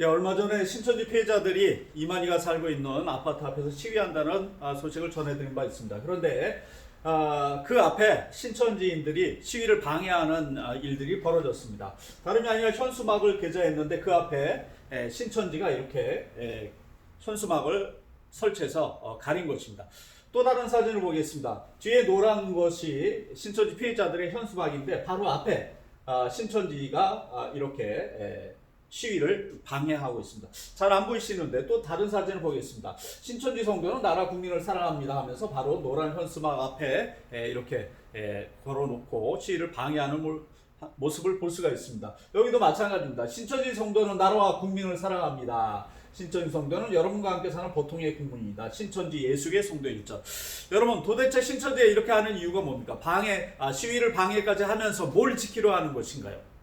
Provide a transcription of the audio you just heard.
예, 얼마 전에 신천지 피해자들이 이만희가 살고 있는 아파트 앞에서 시위한다는 아, 소식을 전해드린 바 있습니다. 그런데 아, 그 앞에 신천지인들이 시위를 방해하는 아, 일들이 벌어졌습니다. 다름이 아니라 현수막을 게재했는데 그 앞에 에, 신천지가 이렇게 에, 현수막을 설치해서 어, 가린 것입니다. 또 다른 사진을 보겠습니다. 뒤에 노란 것이 신천지 피해자들의 현수막인데 바로 앞에 아, 신천지가 아, 이렇게 에, 시위를 방해하고 있습니다. 잘 안 보이시는데 또 다른 사진을 보겠습니다. 신천지 성도는 나라 국민을 사랑합니다 하면서 바로 노란 현수막 앞에 에, 이렇게 에, 걸어놓고 시위를 방해하는 몰- 모습을 볼 수가 있습니다. 여기도 마찬가지입니다. 신천지 성도는 나라와 국민을 사랑합니다. 신천지 성도는 여러분과 함께 사는 보통의 국민입니다. 신천지 예수의 성도일죠. 여러분 도대체 신천지에 이렇게 하는 이유가 뭡니까? 방해 아, 시위를 방해까지 하면서 뭘 지키려 하는 것인가요?